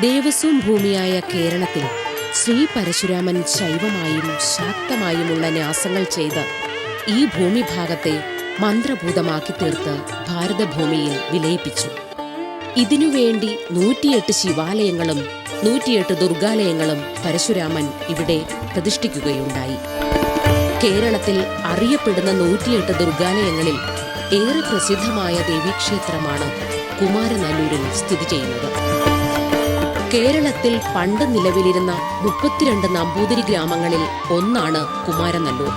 ദേവസ്വം ഭൂമിയായ കേരളത്തിൽ ശ്രീ പരശുരാമൻ ശൈവമായും ശാക്തമായുമുള്ള ന്യാസങ്ങൾ ചെയ്ത് ഈ ഭൂമിഭാഗത്തെ മന്ത്രഭൂതമാക്കി തീർത്ത് ഭാരതഭൂമിയിൽ വിലയിപ്പിച്ചു. ഇതിനുവേണ്ടി നൂറ്റിയെട്ട് ശിവാലയങ്ങളും നൂറ്റിയെട്ട് ദുർഗാലയങ്ങളും പരശുരാമൻ ഇവിടെ പ്രതിഷ്ഠിക്കുകയുണ്ടായി. കേരളത്തിൽ അറിയപ്പെടുന്ന നൂറ്റിയെട്ട് ദുർഗാലയങ്ങളിൽ ഏറെ പ്രസിദ്ധമായ ദേവീക്ഷേത്രമാണ് കുമാരനല്ലൂരിൽ സ്ഥിതി ചെയ്യുന്നത്. കേരളത്തിൽ പണ്ട് നിലവിലിരുന്ന മുപ്പത്തിരണ്ട് നമ്പൂതിരി ഗ്രാമങ്ങളിൽ ഒന്നാണ് കുമാരനല്ലൂർ.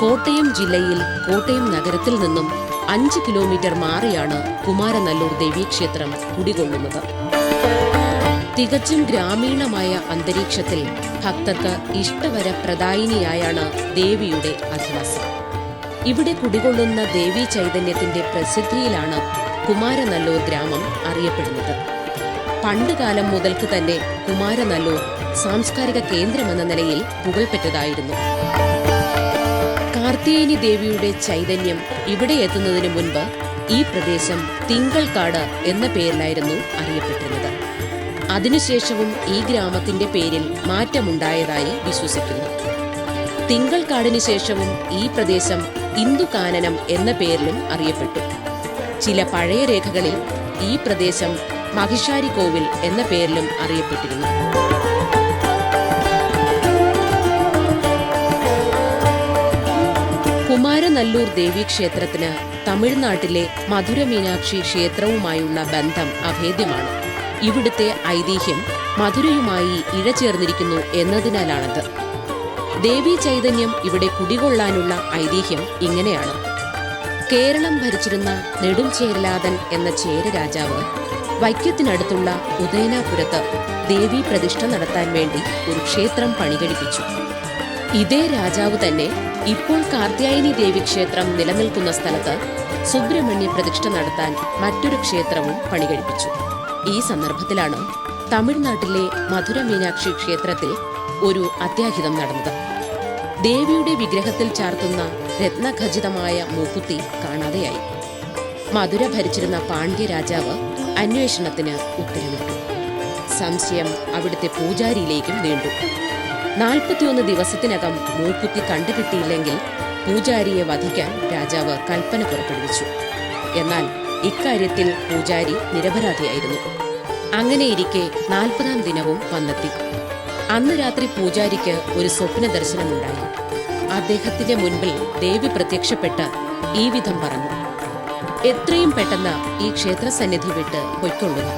കോട്ടയം ജില്ലയിൽ കോട്ടയം നഗരത്തിൽ നിന്നും അഞ്ച് കിലോമീറ്റർ മാറിയാണ് കുമാരനല്ലൂർ ദേവീക്ഷേത്രം കുടികൊള്ളുന്നത്. തികച്ചും ഗ്രാമീണമായ അന്തരീക്ഷത്തിൽ ഭക്തർക്ക് ഇഷ്ടവര പ്രദായിനിയായാണ് ദേവിയുടെ അധിവാസം. ഇവിടെ കുടികൊള്ളുന്ന ദേവീ ചൈതന്യത്തിന്റെ പ്രസിദ്ധിയിലാണ് കുമാരനല്ലൂർ ഗ്രാമം അറിയപ്പെടുന്നത്. പണ്ടുകാലം മുതൽക്ക് തന്നെ കുമാരനല്ലൂർ സാംസ്കാരിക കേന്ദ്രമെന്ന നിലയിൽ പുകൾപ്പെട്ടതായിരുന്നു കാർത്തിയേനി ദേവിയുടെ ചൈതന്യം ഇവിടെ എത്തുന്നതിന് മുൻപ് ഈ പ്രദേശം തിങ്കൾക്കാട് എന്ന പേരിലായിരുന്നു അറിയപ്പെട്ടിരുന്നത്. അതിനുശേഷവും ഈ ഗ്രാമത്തിന്റെ പേരിൽ മാറ്റമുണ്ടായതായി വിശ്വസിക്കുന്നു. തിങ്കൾക്കാടിന് ശേഷവും ഈ പ്രദേശം ഇന്ദുകാനനം എന്ന പേരിലും അറിയപ്പെട്ടു. ചില പഴയ രേഖകളിൽ ഈ പ്രദേശം മഹിഷാരി കോവിൽ എന്ന പേരിലും അറിയപ്പെട്ടിരുന്നു. കുമാരനല്ലൂർ ദേവീക്ഷേത്രത്തിന് തമിഴ്നാട്ടിലെ മധുര മീനാക്ഷി ക്ഷേത്രവുമായുള്ള ബന്ധം അഭേദ്യമാണ്. ഇവിടുത്തെ ഐതിഹ്യം മധുരയുമായി ഇഴചേർന്നിരിക്കുന്നു എന്നതിനാലാണത്. ദേവീ ചൈതന്യം ഇവിടെ കുടികൊള്ളാനുള്ള ഐതിഹ്യം ഇങ്ങനെയാണ്. കേരളം ഭരിച്ചിരുന്ന നെടുംചേരലാതൻ എന്ന ചേര രാജാവ് വൈക്കത്തിനടുത്തുള്ള ഉദയനാപുരത്ത് ദേവി പ്രതിഷ്ഠ നടത്താൻ വേണ്ടി ഒരു ക്ഷേത്രം പണികഴിപ്പിച്ചു. ഇതേ രാജാവ് തന്നെ ഇപ്പോൾ കാർത്യായനി ദേവി ക്ഷേത്രം നിലനിൽക്കുന്ന സ്ഥലത്ത് സുബ്രഹ്മണ്യ പ്രതിഷ്ഠ നടത്താൻ മറ്റൊരു ക്ഷേത്രവും പണികഴിപ്പിച്ചു. ഈ സന്ദർഭത്തിലാണ് തമിഴ്നാട്ടിലെ മധുര മീനാക്ഷി ക്ഷേത്രത്തിൽ ഒരു അത്യാഹിതം നടന്നത്. ദേവിയുടെ വിഗ്രഹത്തിൽ ചാർത്തുന്ന രത്നഖചിതമായ മൂക്കുത്തി കാണാതെയായി. മധുര ഭരിച്ചിരുന്ന പാണ്ഡ്യ രാജാവ് അന്വേഷണത്തിന് ഉത്തരവിട്ടു. സംശയം അവിടുത്തെ പൂജാരിയിലേക്കും നീണ്ടു നാൽപ്പത്തിയൊന്ന് ദിവസത്തിനകം മൂക്കുത്തി കണ്ടുകിട്ടിയില്ലെങ്കിൽ പൂജാരിയെ വധിക്കാൻ രാജാവ് കൽപ്പന പുറപ്പെടുവിച്ചു. എന്നാൽ ഇക്കാര്യത്തിൽ പൂജാരി നിരപരാധിയായിരുന്നു. അങ്ങനെയിരിക്കെ നാൽപ്പതാം ദിനവും വന്നെത്തി. അന്ന് രാത്രി പൂജാരിക്ക് ഒരു സ്വപ്ന ദർശനമുണ്ടായി. അദ്ദേഹത്തിന്റെ മുൻപിൽ ദേവി പ്രത്യക്ഷപ്പെട്ട് ഈ വിധം പറഞ്ഞു. എത്രയും പെട്ടെന്ന് ഈ ക്ഷേത്ര സന്നിധി വിട്ട് പൊയ്ക്കൊള്ളുക.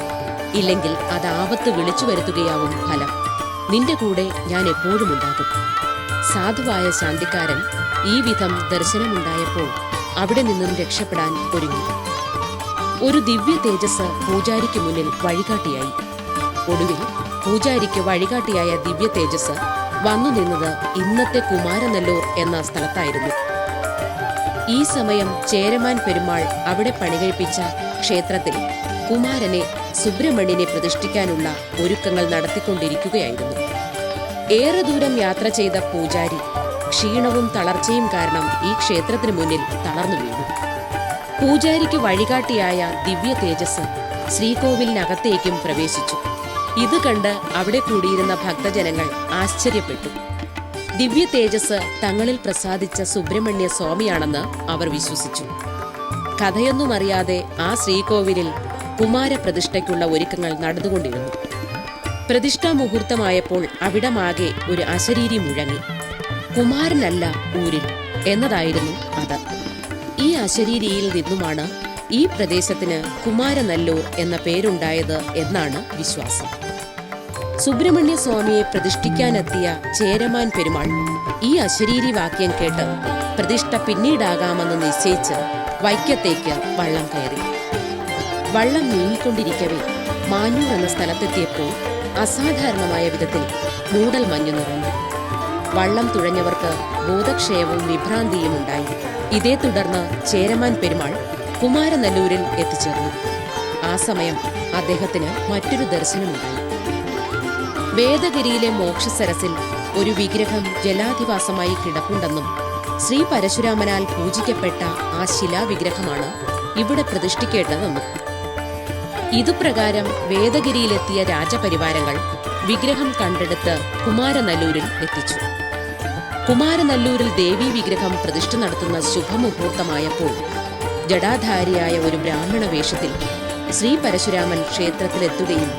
ഇല്ലെങ്കിൽ അത് ആപത്ത് വിളിച്ചു വരുത്തുകയാവും ഫലം. നിന്റെ കൂടെ ഞാൻ എപ്പോഴും ഉണ്ടാകും. സാധുവായ ശാന്തിക്കാരൻ ഈ വിധം ദർശനമുണ്ടായപ്പോൾ അവിടെ നിന്നും രക്ഷപ്പെടാൻ ഒരുങ്ങി. ഒരു ദിവ്യ തേജസ് പൂജാരിക്ക് മുന്നിൽ വഴികാട്ടിയായി. ഒടുവിൽ പൂജാരിക്ക് വഴികാട്ടിയായ ദിവ്യ തേജസ് വന്നു നിന്നത് ഇന്നത്തെ കുമാരനെല്ലൂർ എന്ന സ്ഥലത്തായിരുന്നു. ഈ സമയം ചേരമാൻ പെരുമാൾ അവിടെ പണികഴിപ്പിച്ച ക്ഷേത്രത്തിൽ കുമാരനെ സുബ്രഹ്മണ്യനെ പ്രതിഷ്ഠിക്കാനുള്ള ഒരുക്കങ്ങൾ നടത്തിക്കൊണ്ടിരിക്കുകയായിരുന്നു. ഏറെ ദൂരം യാത്ര ചെയ്ത പൂജാരി ക്ഷീണവും തളർച്ചയും കാരണം ഈ ക്ഷേത്രത്തിന് മുന്നിൽ തളർന്നു വീണു. പൂജാരിക്ക് വഴികാട്ടിയായ ദിവ്യ തേജസ് ശ്രീകോവിലിനകത്തേക്കും പ്രവേശിച്ചു. ഇത് കണ്ട് അവിടെ കൂടിയിരുന്ന ഭക്തജനങ്ങൾ ആശ്ചര്യപ്പെട്ടു. ദിവ്യ തേജസ് തങ്ങളിൽ പ്രസാദിച്ച സുബ്രഹ്മണ്യ സ്വാമിയാണെന്ന് അവർ വിശ്വസിച്ചു. കഥയൊന്നും അറിയാതെ ആ ശ്രീകോവിലിൽ കുമാരപ്രതിഷ്ഠയ്ക്കുള്ള ഒരുക്കങ്ങൾ നടന്നുകൊണ്ടിരുന്നു. പ്രതിഷ്ഠാ മുഹൂർത്തമായപ്പോൾ അവിടമാകെ ഒരു അശരീരി മുഴങ്ങി. കുമാരനല്ല ഊരിൽ എന്നതായിരുന്നു അത് ഈ അശരീരിയിൽ നിന്നുമാണ് ഈ പ്രദേശത്തിന് കുമാരനല്ലൂർ എന്ന പേരുണ്ടായത് എന്നാണ് വിശ്വാസം. സുബ്രഹ്മണ്യ സ്വാമിയെ പ്രതിഷ്ഠിക്കാനെത്തിയ ചേരമാൻ പെരുമാൾ ഈ അശരീരി വാക്യം കേട്ട് പ്രതിഷ്ഠ പിന്നീടാകാമെന്ന് നിശ്ചയിച്ച് വൈക്കത്തേക്ക് വള്ളം കയറി. വള്ളം നീങ്ങിക്കൊണ്ടിരിക്കവേ മാനൂർ എന്ന സ്ഥലത്തെത്തിയപ്പോൾ അസാധാരണമായ വിധത്തിൽ മൂടൽ മഞ്ഞു നിറഞ്ഞു. വള്ളം തുഴഞ്ഞവർക്ക് ബോധക്ഷയവും വിഭ്രാന്തിയും ഉണ്ടായി. ഇതേ തുടർന്ന് ചേരമാൻ പെരുമാൾ കുമാരനല്ലൂരിൽ എത്തിച്ചേർന്നു. ആ സമയം അദ്ദേഹത്തിന് മറ്റൊരു ദർശനമുണ്ടായി. വേദഗിരിയിലെ മോക്ഷസരസിൽ ഒരു വിഗ്രഹം ജലാധിവാസമായി കിടപ്പുണ്ടെന്നും ശ്രീ പരശുരാമനാൽ പൂജിക്കപ്പെട്ട ആ ശിലാവിഗ്രഹമാണ് ഇവിടെ പ്രതിഷ്ഠിക്കേണ്ടതെന്നും. ഇതുപ്രകാരം വേദഗിരിയിലെത്തിയ രാജപരിവാരങ്ങൾ വിഗ്രഹം കണ്ടെടുത്ത് കുമാരനല്ലൂരിൽ എത്തിച്ചു. കുമാരനല്ലൂരിൽ ദേവീ വിഗ്രഹം പ്രതിഷ്ഠ നടത്തുന്ന ശുഭമുഹൂർത്തമായപ്പോൾ ജടാധാരിയായ ഒരു ബ്രാഹ്മണ വേഷത്തിൽ ശ്രീ പരശുരാമൻ ക്ഷേത്രത്തിലെത്തുകയും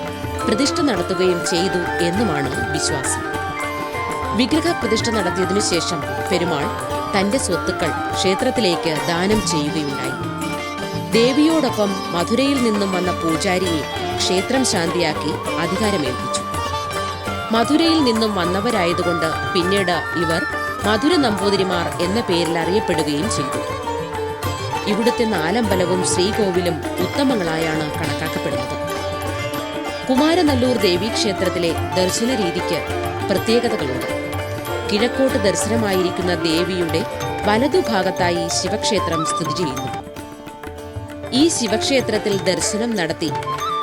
പ്രതിഷ്ഠ നടത്തുകയും ചെയ്തു എന്നുമാണ് വിശ്വാസം. വിഗ്രഹ പ്രതിഷ്ഠ നടത്തിയതിനു ശേഷം പെരുമാൾ തന്റെ സ്വത്തുക്കൾ ക്ഷേത്രത്തിലേക്ക് ദാനം ചെയ്യുകയുണ്ടായി. ദേവിയോടൊപ്പം മധുരയിൽ നിന്നും വന്ന പൂജാരിയെ ക്ഷേത്രം ശാന്തിയാക്കി അധികാരമേൽപ്പിച്ചു. മധുരയിൽ നിന്നും വന്നവരായതുകൊണ്ട് പിന്നീട് ഇവർ മധുര നമ്പൂതിരിമാർ എന്ന പേരിൽ അറിയപ്പെടുകയും ചെയ്തു. ഇവിടുത്തെ നാലമ്പലവും ശ്രീകോവിലും ഉത്തമങ്ങളായാണ് കണക്കാക്കപ്പെടുന്നത്. കുമാരനല്ലൂർ ദേവീക്ഷേത്രത്തിലെ ദർശന രീതിക്ക് പ്രത്യേകതകളുണ്ട്. കിഴക്കോട്ട് ദർശനമായിരിക്കുന്ന ദേവിയുടെ വലതുഭാഗത്തായി ശിവക്ഷേത്രം സ്ഥിതി ചെയ്യുന്നു. ഈ ശിവക്ഷേത്രത്തിൽ ദർശനം നടത്തി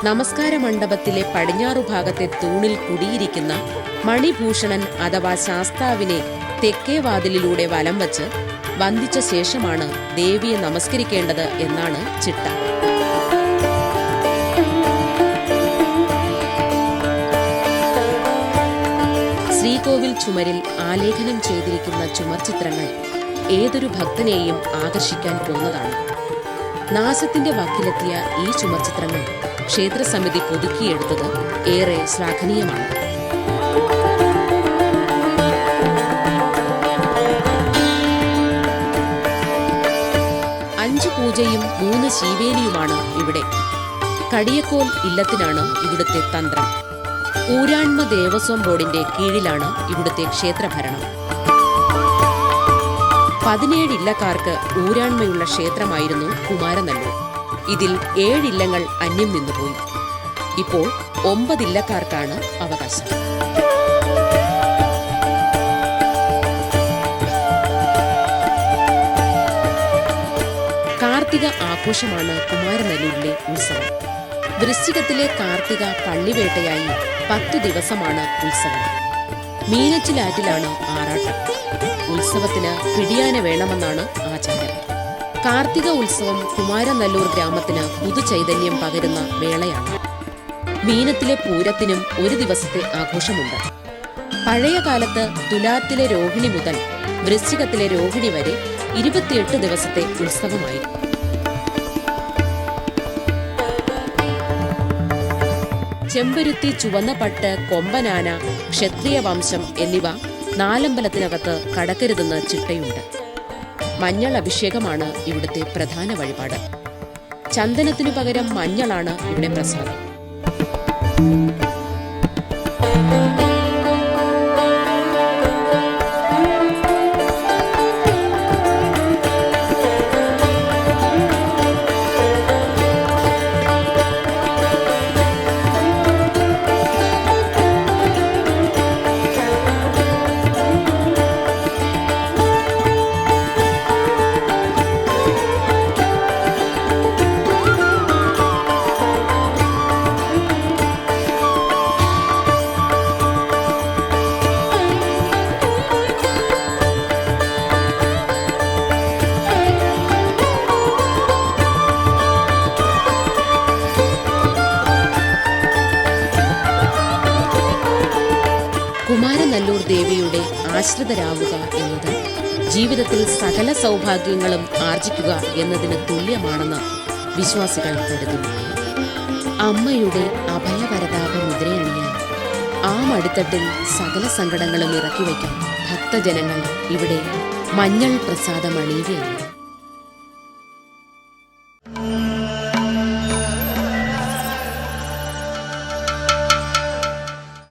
നമസ്കാര മണ്ഡപത്തിലെ പടിഞ്ഞാറു ഭാഗത്തെ തൂണിൽ കുടിയിരിക്കുന്ന മണിഭൂഷണൻ അഥവാ ശാസ്താവിനെ തെക്കേ വാതിലിലൂടെ വലം വച്ച് വന്ദിച്ച ശേഷമാണ് ദേവിയെ നമസ്കരിക്കേണ്ടത് എന്നാണ് ചിട്ട. ചുമരിൽ ആലേഖനം ചെയ്തിരിക്കുന്ന ചുമർ ചിത്രങ്ങൾ ഏതൊരു ഭക്തനെയും ആകർഷിക്കാൻ പോകുന്നതാണ്. നാസത്തിന്റെ വാക്കിലെത്തിയ ഈ ചുമർ ചിത്രങ്ങൾ ക്ഷേത്രസമിതി പുതുക്കിയെടുത്തത് ഏറെ ശ്ലാഘനീയമാണ്. അഞ്ച് പൂജയും മൂന്ന് ശീവേലിയുമാണ് ഇവിടെ. കടിയക്കോൽ ഇല്ലത്തിനാണ് ഇവിടുത്തെ തന്ത്രം. ഊരാൺമ ദേവസ്വം ബോർഡിന്റെ കീഴിലാണ് ഇവിടുത്തെ ക്ഷേത്രഭരണം. പതിനേഴ് ഇല്ലക്കാർക്ക് ഊരാൺമയുള്ള ക്ഷേത്രമായിരുന്നു കുമാരനല്ലൂർ. ഇതിൽ ഏഴില്ലങ്ങൾ അന്യം നിന്നുപോയി. ഇപ്പോൾ ഒമ്പതില്ലക്കാർക്കാണ് അവകാശം. കാർത്തിക ആഘോഷമാണ് കുമാരനല്ലൂരിലെ ഉത്സവം. വൃശ്ചികത്തിലെ കാർത്തിക പള്ളിവേട്ടയായി പത്തു ദിവസമാണ് ഉത്സവം. മീനച്ചിലാറ്റിലാണ് ആറാട്ടം. ഉത്സവത്തിന് പിടിയാന വേണമെന്നാണ് ആചാരം. കാർത്തിക ഉത്സവം കുമാരനല്ലൂർ ഗ്രാമത്തിന് പുതുചൈതന്യം പകരുന്ന വേളയാണ്. മീനത്തിലെ പൂരത്തിനും ഒരു ദിവസത്തെ ആഘോഷമുണ്ട്. പഴയ കാലത്ത് തുലാത്തിലെ രോഹിണി മുതൽ വൃശ്ചികത്തിലെ രോഹിണി വരെ ഇരുപത്തിയെട്ട് ദിവസത്തെ ഉത്സവമായിരുന്നു. ചെമ്പരുത്തി ചുവന്ന പട്ട് കൊമ്പനാന ക്ഷത്രിയ വംശം എന്നിവ നാലമ്പലത്തിനകത്ത് കടക്കരുതെന്ന് ചിട്ടയുണ്ട്. മഞ്ഞൾ അഭിഷേകമാണ് ഇവിടുത്തെ പ്രധാന വഴിപാട്. ചന്ദനത്തിനു പകരം മഞ്ഞളാണ് ഇവിടെ പ്രസാദം. ആശ്രിതരാവുക എന്നത് ജീവിതത്തിൽ സകല സൗഭാഗ്യങ്ങളും ആർജിക്കുക എന്നതിന് തുല്യമാണെന്ന് വിശ്വാസികൾ കരുതുന്നു. അമ്മയുടെ അഭയവരതാപ മുദ്രയണിയാൻ ആ മടിത്തട്ടിൽ സകല സങ്കടങ്ങളും ഇറക്കി വയ്ക്കാൻ ഭക്തജനങ്ങൾ ഇവിടെ മഞ്ഞൾ പ്രസാദം അണിയുകയാണ്